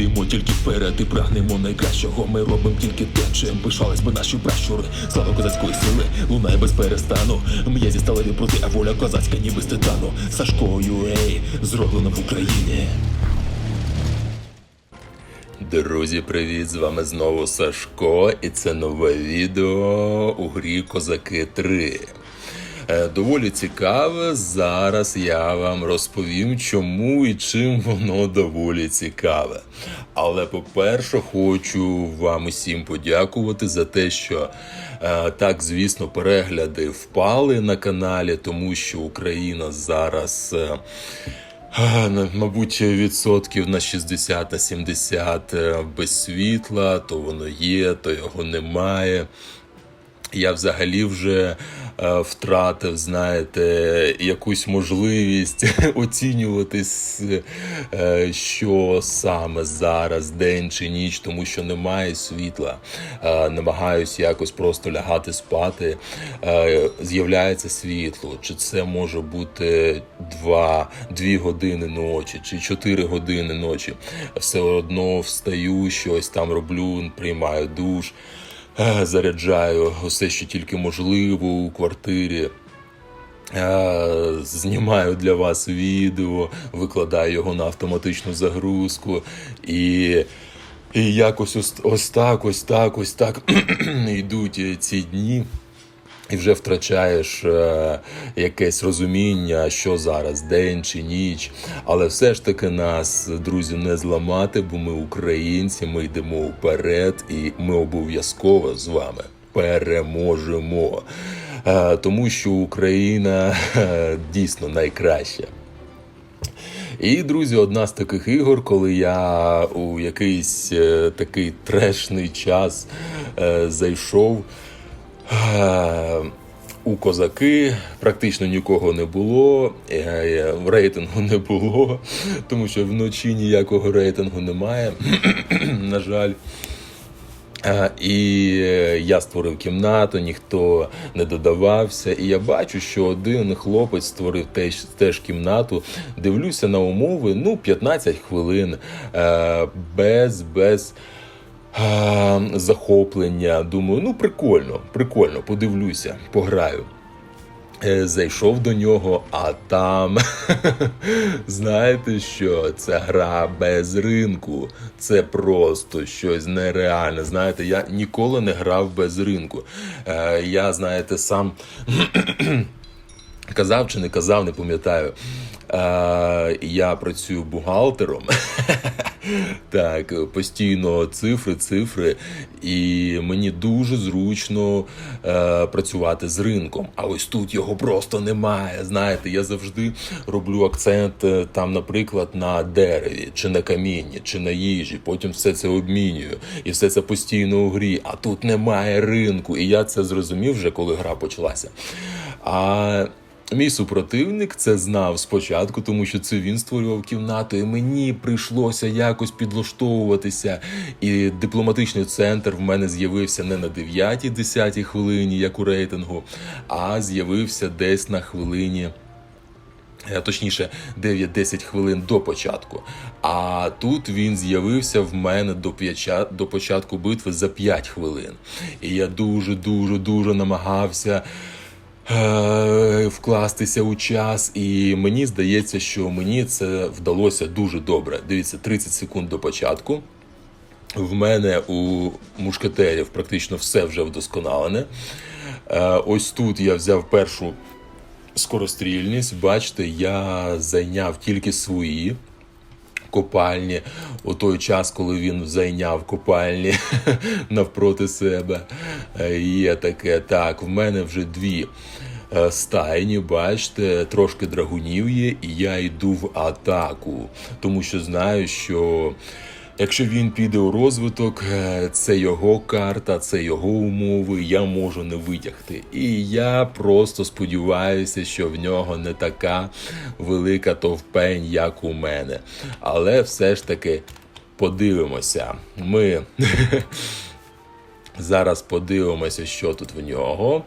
йдемо тільки вперед і прагнемо найкращого. Ми робимо тільки те, чим пишались би наші пращури. Слава козацької сили, лунає без перестану. М'язі сталеві проти, а воля козацька, ніби з титану. Сашко ей, зроблено в Україні. Друзі, привіт! З вами знову Сашко, і це нове відео у грі Козаки 3. Е, Доволі цікаве. Зараз я вам розповім, чому і чим воно доволі цікаве. Але по-перше, хочу вам усім подякувати за те, що е, так, звісно, перегляди впали на каналі, тому що Україна зараз. е, Мабуть, відсотків на 60 на 70 е, без світла, то воно є, то його немає. Я взагалі вже е, втратив, знаєте, якусь можливість оцінювати, е, що саме зараз, день чи ніч, тому що немає світла. Е, намагаюсь якось просто лягати спати. З'являється світло. Чи це може бути 2, 2 години ночі, чи 4 години ночі. Все одно встаю, щось там роблю, приймаю душ. Е, Заряджаю усе, що тільки можливо у квартирі. Е, Знімаю для вас відео, викладаю його на автоматичну загрузку і, і якось ось, ось так, ось так, ось так йдуть ці дні. І вже втрачаєш е, якесь розуміння, що зараз день чи ніч. Але все ж таки нас, друзі, не зламати, бо ми українці, ми йдемо вперед, і ми обов'язково з вами переможемо. Е, тому що Україна е, дійсно найкраща. І, друзі, одна з таких ігор, коли я у якийсь е, такий трешний час е, зайшов. Е, У козаки практично нікого не було, е, е, рейтингу не було, тому що вночі ніякого рейтингу немає, на жаль. І я створив кімнату, ніхто не додавався. І я бачу, що один хлопець створив теж, теж кімнату. Дивлюся на умови, ну, 15 хвилин без, без захоплення. Думаю, ну прикольно, прикольно, подивлюся, пограю. Е, Зайшов до нього, а там знаєте що? Це гра без ринку. Це просто щось нереальне. Знаєте, я ніколи не грав без ринку. Е, Я, знаєте, сам казав чи не казав, не пам'ятаю. Е, Я працюю бухгалтером. Так, постійно цифри, цифри, і мені дуже зручно е, працювати з ринком. А ось тут його просто немає. Знаєте, я завжди роблю акцент е, там, наприклад, на дереві, чи на камінні, чи на їжі. Потім все це обмінюю, і все це постійно у грі. А тут немає ринку. І я це зрозумів вже, коли гра почалася. А Мій супротивник це знав спочатку, тому що це він створював кімнату, і мені прийшлося якось підлаштовуватися. І дипломатичний центр в мене з'явився не на 9-10 хвилині, як у рейтингу, а з'явився десь на хвилині. е, Точніше, 9-10 хвилин до початку. А тут він з'явився в мене до, п'яча, до початку битви за 5 хвилин. І я дуже, дуже, дуже намагався вкластися у час, і мені здається, що мені це вдалося дуже добре. Дивіться, 30 секунд до початку. В мене у мушкетерів практично все вже вдосконалене. Е, ось тут я взяв першу скорострільність. Бачите, я зайняв тільки свої копальні у той час, коли він зайняв копальні навпроти себе. Е, Є таке. Так, в мене вже дві е, стайні, бачите, трошки драгунів є, і я йду в атаку, тому що знаю, що. Якщо він піде у розвиток, е, це його карта, це його умови, я можу не витягти. І я просто сподіваюся, що в нього не така велика товпень, як у мене. Але все ж таки подивимося. Ми Зараз подивимося, що тут в нього.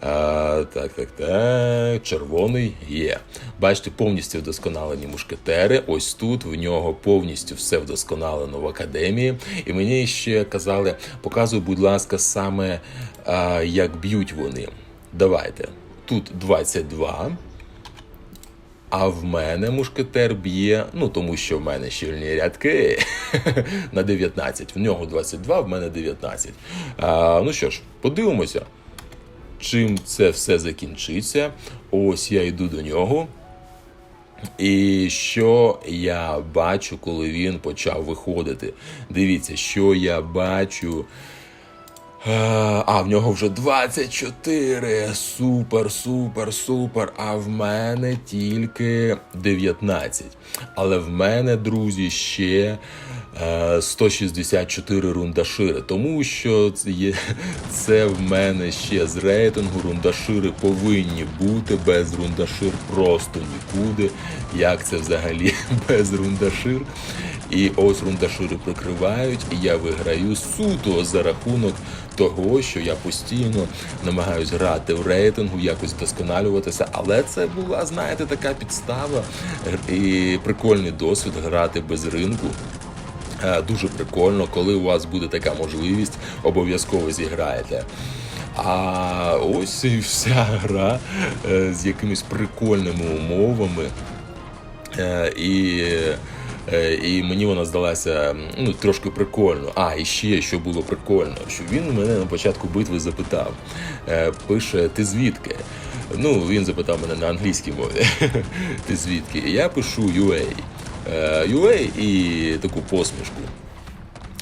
А, так, так, так. Червоний є. Бачите, повністю вдосконалені мушкетери. Ось тут в нього повністю все вдосконалено в академії. І мені ще казали, показуй, будь ласка, саме а, як б'ють вони. Давайте. Тут 22. А в мене мушкетер б'є, ну тому що в мене щільні рядки на 19. В нього 22, в мене 19. А, ну що ж, подивимося, чим це все закінчиться. Ось я йду до нього. І що я бачу, коли він почав виходити? Дивіться, що я бачу. Е, А, в нього вже 24. Супер, супер, супер. А в мене тільки 19. Але в мене, друзі, ще 164 рундашири. Тому що це в мене ще з рейтингу. Рундашири повинні бути без рундашир просто нікуди. Як це взагалі без рундашир? І ось рундашири прикривають, і я виграю суто за рахунок того, що я постійно намагаюсь грати в рейтингу, якось вдосконалюватися. Але це була, знаєте, така підстава і прикольний досвід грати без ринку. Е, Дуже прикольно, коли у вас буде така можливість, обов'язково зіграєте. А ось і вся гра е, з якимись прикольними умовами. Е, І, і мені вона здалася ну, трошки прикольно. А, і ще що було прикольно, що він мене на початку битви запитав. Пише, ти звідки? Ну, він запитав мене на англійській мові. Ти звідки? Я пишу UA. Е, UA і таку посмішку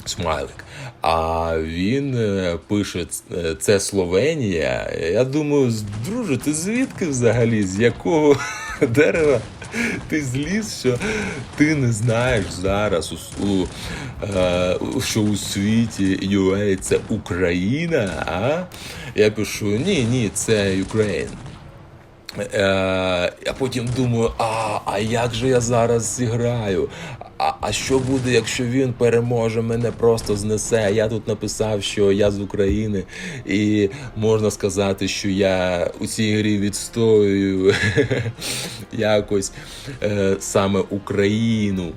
смайлик. А він е, пише е, це Словенія. Я думаю, друже, ти звідки взагалі? З якого дерева ти зліз, що ти не знаєш зараз, у, у, е, що у світі UA це Україна, а? Я пишу: ні, ні, це Україна. А потім думаю, а, а як же я зараз зіграю? А, а що буде, якщо він переможе, мене просто знесе? Я тут написав, що я з України, і можна сказати, що я у цій грі відстоюю якось е, саме Україну.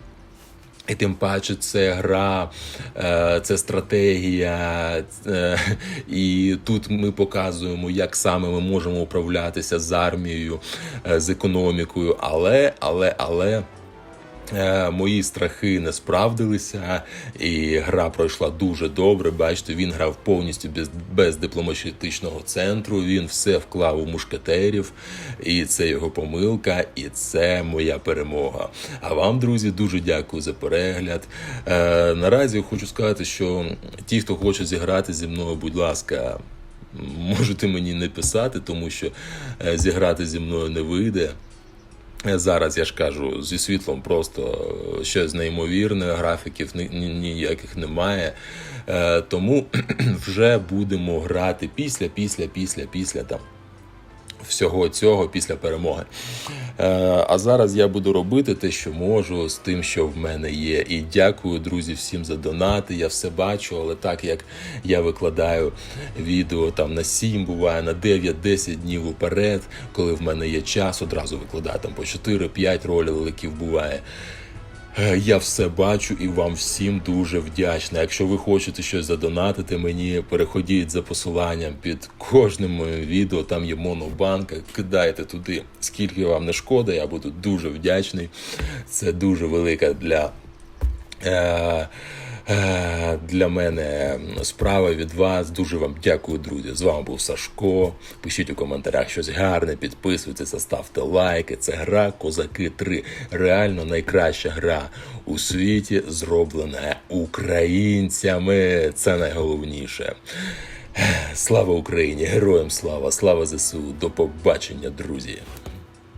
І тим паче це гра, е, це стратегія, е, і тут ми показуємо, як саме ми можемо управлятися з армією, е, з економікою. Але, але, але. Е, Мої страхи не справдилися, і гра пройшла дуже добре. Бачите, він грав повністю без, без дипломатичного центру. Він все вклав у мушкетерів, і це його помилка, і це моя перемога. А вам, друзі, дуже дякую за перегляд. Е, наразі хочу сказати, що ті, хто хоче зіграти зі мною, будь ласка. Можете мені не писати, тому що е, зіграти зі мною не вийде. Зараз я ж кажу, зі світлом просто щось неймовірне, графіків ні- ні- ніяких немає. Е, Тому вже будемо грати після, після, після, після там. Всього цього після перемоги. Е, а зараз я буду робити те, що можу, з тим, що в мене є. І дякую, друзі, всім за донати. Я все бачу, але так як я викладаю відео там на 7, буває на 9-10 днів уперед, коли в мене є час, одразу викладаю там по 4-5 роликів буває. Е, Я все бачу і вам всім дуже вдячна. Якщо ви хочете щось задонатити мені, переходіть за посиланням під кожним моїм відео. Там є монобанка. Кидайте туди, скільки вам не шкода. Я буду дуже вдячний. Це дуже велика для. Е- Для мене справа від вас. Дуже вам дякую, друзі. З вами був Сашко. Пишіть у коментарях щось гарне, підписуйтеся, ставте лайки. Це гра Козаки 3. Реально найкраща гра у світі, зроблена українцями. Це найголовніше. Слава Україні! Героям слава! Слава ЗСУ! До побачення, друзі!